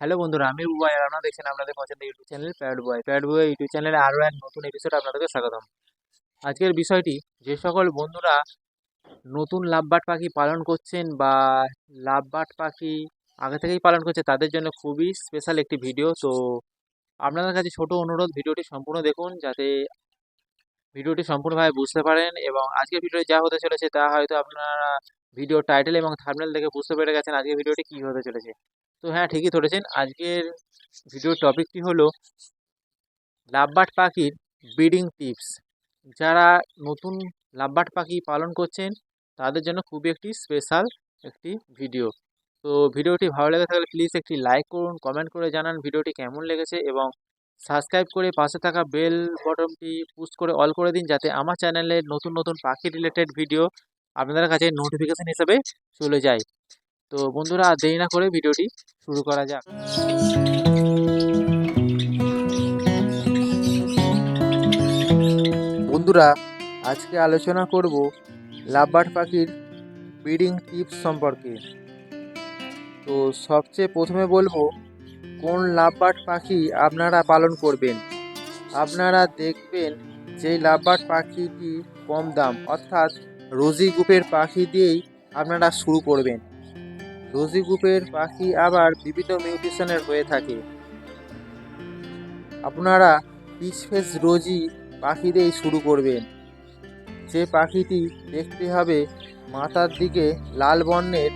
Hello বন্ধুরা, আমি বুবাই আর আপনারা দেখছেন আপনাদের পছন্দের YouTube channel Pad Boy Pad Boy YouTube চ্যানেলে আরও এক নতুন এপিসোড আপনাদেরকে স্বাগতম। আজকের বিষয়টি, যে সকল বন্ধুরা নতুন লাভবাট পাখি পালন করছেন বা লাভবাট পাখি আগে থেকেই পালন করছে, তাদের জন্য খুবই স্পেশাল একটি ভিডিও তো আপনাদের কাছে ছোট অনুরোধ, ভিডিওটি সম্পূর্ণ দেখুন, যাতে ভিডিওটি সম্পূর্ণভাবে বুঝতে পারেন এবং আজকের ভিডিওতে যা হতে চলেছে তা হয়তো আপনারা ভিডিও টাইটেল এবং থাম্বনেল দেখে বুঝতে পেরে গেছেন আজকের ভিডিওটি কী হতে চলেছে। তো হ্যাঁ ঠিকই ধরেছেন, আজকের ভিডিওর টপিকটি হলো লাভবাট পাখির ব্রিডিং টিপস যারা নতুন লাভবাট পাখি পালন করছেন, তাদের জন্য খুবই একটি স্পেশাল একটি ভিডিও তো ভিডিওটি ভালো লেগে থাকলে প্লিজ একটি লাইক করুন কমেন্ট করে জানান ভিডিওটি কেমন লেগেছে এবং সাবস্ক্রাইব করে পাশে থাকা বেল বটনটি পুশ করে অল করে দিন যাতে আমার চ্যানেলে নতুন নতুন পাখি রিলেটেড ভিডিও আপনাদের কাছে নোটিফিকেশান হিসেবে চলে যায়। তো বন্ধুরা আর দেরি না করে ভিডিওটি শুরু করা যাক। বন্ধুরা, আজকে আলোচনা করব লাভবার্ড পাখির ব্রিডিং টিপস সম্পর্কে। তো সবচেয়ে প্রথমে বলব, কোন লাভবার্ড পাখি আপনারা পালন করবেন? আপনারা দেখবেন যেই লাভবার্ড পাখিটি কম দাম, অর্থাৎ রোজি গ্রুপের পাখি দিয়েই আপনারা শুরু করবেন। রোজি গ্রুপের পাখি আবার বিভিন্ন মিউটেশনের হয়ে থাকে। আপনারা পিস ফেস রোজি পাখি দিয়েই শুরু করবেন। যে পাখিটি দেখতে হবে মাথার দিকে লাল বর্ণের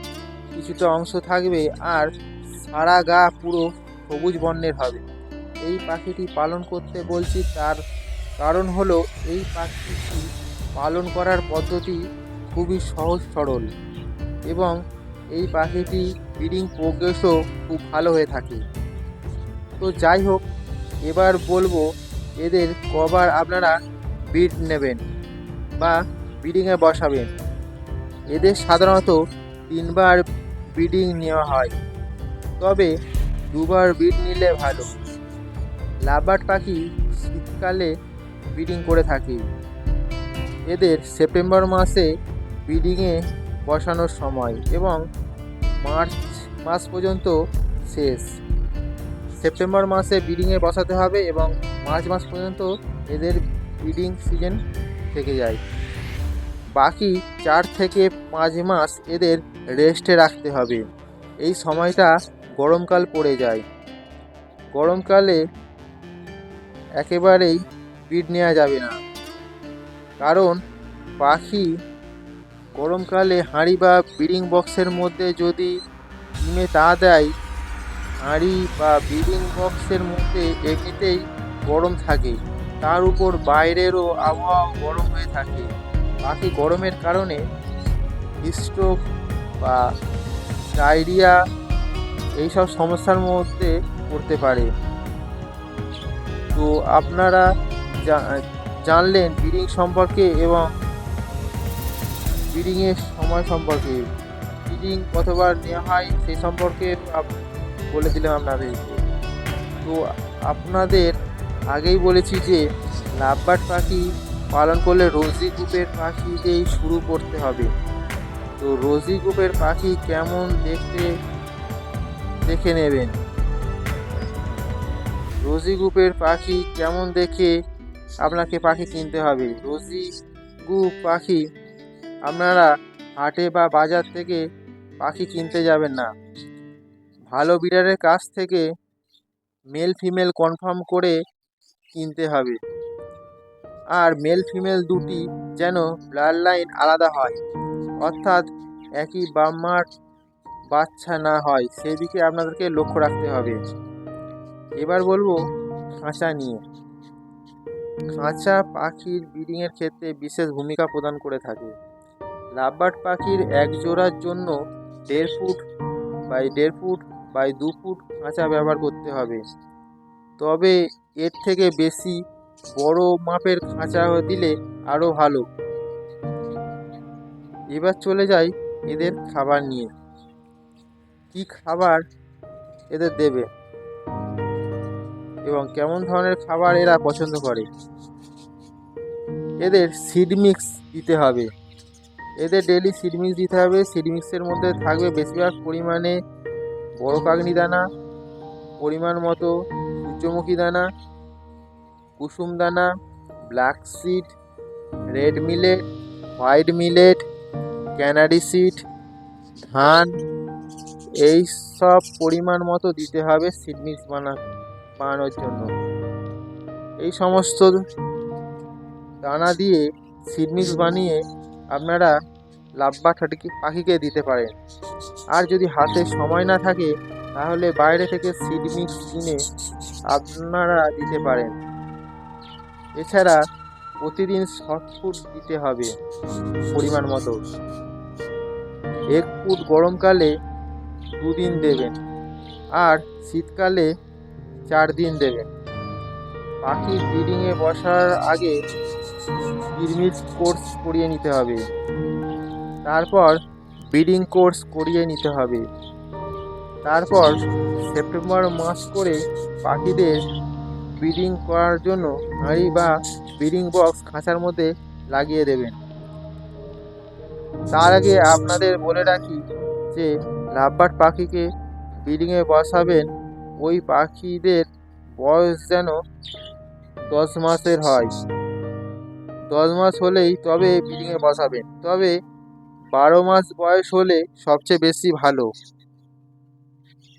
কিছুটা অংশ থাকবে আর সারা গা পুরো সবুজ বর্ণের হবে। এই পাখিটি পালন করতে বলছি তার কারণ হলো এই পাখিটি পালন করার পদ্ধতি খুবই সহজ সরল এবং এই পাখিটি ব্রিডিং প্রোগ্রেসও খুব ভালো হয়ে থাকে। তো যাই হোক, এবার বলব এদের কবার আপনারা ব্রিড নেবেন বা ব্রিডিংয়ে বসাবেন। এদের সাধারণত তিনবার ব্রিডিং নেওয়া হয়। তবে দুবার ব্রিড নিলে ভালো। লাভবার্ড পাখি শীতকালে ব্রিডিং করে থাকে। এদের সেপ্টেম্বর মাসে ব্রিডিংয়ে বসানোর সময় এবং মার্চ মাস পর্যন্ত শেষ। সেপ্টেম্বর মাসে ব্রিডিংয়ে বসাতে হবে এবং মার্চ মাস পর্যন্ত এদের ব্রিডিং সিজন থেকে যায়। বাকি চার থেকে পাঁচ মাস এদের রেস্টে রাখতে হবে। এই সময়টা গরমকাল পড়ে যায়। গরমকালে একেবারেই ব্রিড নেওয়া যাবে না। কারণ পাখি গরমকালে হাঁড়ি বা ব্রিডিং বক্সের মধ্যে যদি ডিমে তা দেয়, হাঁড়ি বা ব্রিডিং বক্সের মধ্যে এমনিতেই গরম থাকে। তার উপর বাইরেরও আবহাওয়া গরম হয়ে থাকে। পাখি গরমের কারণে স্ট্রোক বা ডায়রিয়া এইসব সমস্যার মধ্যে পড়তে পারে। তো আপনারা জানলেন ব্রিডিং সম্পর্কে এবং ব্রিডিংয়ের সময় সম্পর্কে। ব্রিডিং কতবার নেওয়া হয় সেই সম্পর্কে বলে দিলাম আপনাদেরকে। তো আপনাদের আগেই বলেছি যে, লাভবার্ড পাখি পালন করলে রোজি গ্রুপের পাখি দিয়েই শুরু করতে হবে। তো রোজি গ্রুপের পাখি কেমন দেখতে, দেখে নেবেন। রোজি গ্রুপের পাখি কেমন দেখে আপনাকে পাখি কিনতে হবে। রোজি গু পাখি, আপনারা হাটে বা বাজার থেকে পাখি কিনতে যাবেন না। ভালো বিডারের কাছ থেকে মেল ফিমেল কনফার্ম করে কিনতে হবে। আর মেল ফিমেল দুটি যেন ব্লাড লাইন আলাদা হয়। অর্থাৎ একই বাম্মার বাচ্চা না হয় সেদিকে আপনাদেরকে লক্ষ্য রাখতে হবে। এবার বলব খাঁচা নিয়ে। খাঁচা পাখির ব্রিডিংয়ের ক্ষেত্রে বিশেষ ভূমিকা প্রদান করে থাকে। লাভবার্ড পাখির এক জোড়ার জন্য দেড় ফুট বাই দেড় ফুট বাই দু ফুট খাঁচা ব্যবহার করতে হবে। তবে এর থেকে বেশি বড় মাপের খাঁচা দিলে আরও ভালো। এবার চলে যাই এদের খাবার নিয়ে। কি খাবার এদের দেবে? এবং কেমন ধরনের খাবার এরা পছন্দ করে। এদের সিড মিক্স দিতে হবে। এদের ডেলি সিড মিক্স দিতে হবে। সিড মিক্সের মধ্যে থাকবে বেশিরভাগ পরিমাণে বড় কাগনি দানা, পরিমাণ মতো সূর্যমুখী দানা, কুসুম দানা black seed red millet white millet canary seed ধান, এই সব পরিমাণ মতো দিতে হবে সিড মিক্স বানা বানানোর জন্য। এই সমস্ত দানা দিয়ে সিড মিক্স বানিয়ে আপনারা লাভবা ঠাটিকে পাখিকে দিতে পারেন। আর যদি হাতে সময় না থাকে, তাহলে বাইরে থেকে সিড মিক্স কিনে আপনারা দিতে পারেন। এছাড়া প্রতিদিন শর্ট ফুড দিতে হবে পরিমাণ মতো। এক ফুট গরমকালে দুদিন দেবেন। আর শীতকালে চার দিন দেবেন পাখি ব্রিডিংয়ে বসার আগে কিরমির কোর্স করিয়ে নিতে হবে। তারপর ব্রিডিং কোর্স করিয়ে নিতে হবে। তারপর সেপ্টেম্বর মাস করে পাখিদের ব্রিডিং করার জন্য হাঁড়ি বা ব্রিডিং বক্স খাঁচার মধ্যে লাগিয়ে দেবেন। তার আগে আপনাদের বলে রাখি যে লাভবার্ড পাখিকে ব্রিডিংয়ে বসাবেন ওই পাখিদের বয়স যেন দশ মাসের হয়। দশ মাস হলেই তবে ব্রিডিংয়ে বসাবেন। তবে বারো মাস বয়স হলে সবচেয়ে বেশি ভালো।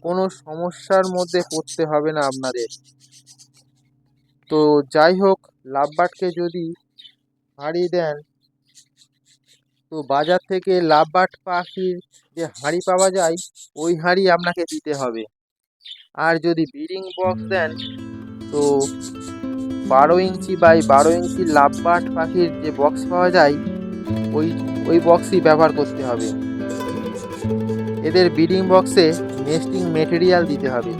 কোনো সমস্যার মধ্যে পড়তে হবে না আপনাদের। তো যাই হোক লাভবার্ডকে যদি হাঁড়ি দেন, তো বাজার থেকে লাভবার্ড পাখির যে হাঁড়ি পাওয়া যায়, ওই হাঁড়ি আপনাকে দিতে হবে। আর যদি ব্রিডিং বক্স দেন তো বারো ইঞ্চি বাই বারো ইঞ্চি লাভবার্ড পাখির যে বক্স পাওয়া যায় ওই ওই বক্সই ব্যবহার করতে হবে। এদের ব্রিডিং বক্সে নেস্টিং মেটেরিয়াল দিতে হবে।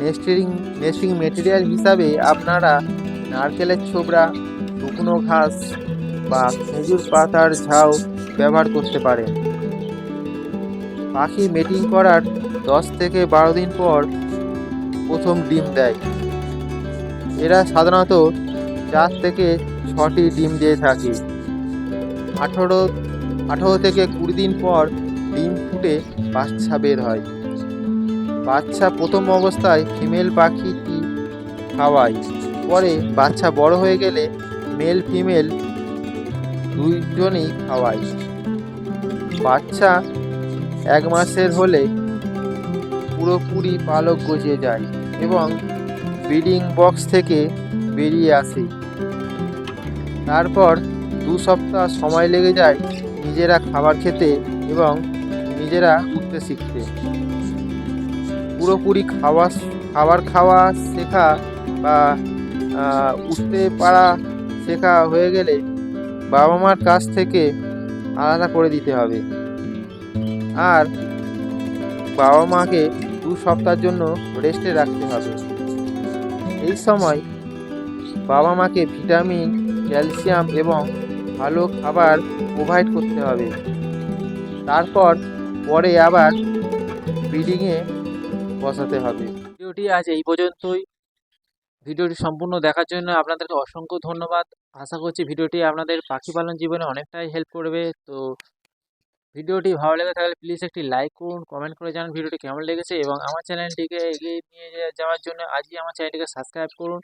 নেস্টিং নেস্টিং মেটেরিয়াল হিসাবে আপনারা নারকেলের ছোবড়া শুকনো ঘাস বা খেজুর পাতার ঝাউ ব্যবহার করতে পারেন। পাখি মেটিং করার দশ থেকে বারো দিন পর প্রথম ডিম দেয়। এরা সাধারণত চার থেকে ছটি ডিম দিয়ে থাকে। আঠেরো আঠেরো থেকে কুড়ি দিন পর ডিম ফুটে বাচ্চা বের হয়। বাচ্চা প্রথম অবস্থায় ফিমেল পাখিটি খাওয়ায়। পরে বাচ্চা বড় হয়ে গেলে মেল ফিমেল দুইজনেই খাওয়ায়। বাচ্চা এক মাসের হলে পুরোপুরি পালক গজিয়ে যায় এবং ব্রিডিং বক্স থেকে বেরিয়ে আসে। তারপর দু সপ্তাহ সময় লেগে যায় নিজেরা খাবার খেতে এবং নিজেরা উঠতে শিখতে। পুরোপুরি খাওয়া, খাবার খাওয়া শেখা বা উঠতে পারা শেখা হয়ে গেলে বাবা মার কাছ থেকে আলাদা করে দিতে হবে। আর বাবা মাকে দু সপ্তাহের জন্য রেস্টে রাখতে হবে। এই সময় বাবা মাকে ভিটামিন, ক্যালসিয়াম এবং ভালো খাবার প্রোভাইড করতে হবে। তারপর পরে আবার ব্রিডিংয়ে বসাতে হবে। ভিডিওটি আজ এই পর্যন্তই। ভিডিওটি সম্পূর্ণ দেখার জন্য আপনাদেরকে অসংখ্য ধন্যবাদ। আশা করছি ভিডিওটি আপনাদের পাখি পালন জীবনে অনেকটাই হেল্প করবে। তো ভিডিওটি ভালো লেগে থাকলে প্লিজ একটি লাইক করুন কমেন্ট করে জানান ভিডিওটি কেমন লেগেছে এবং আমার চ্যানেলটিকে এগিয়ে নিয়ে যাওয়ার জন্য আজই আমার চ্যানেলটিকে সাবস্ক্রাইব করুন।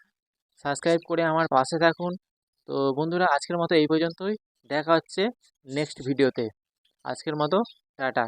সাবস্ক্রাইব করে আমার পাশে থাকুন। তো বন্ধুরা, আজকের মতো এই পর্যন্তই। দেখা হচ্ছে নেক্সট ভিডিওতে আজকের মতো, টাটা।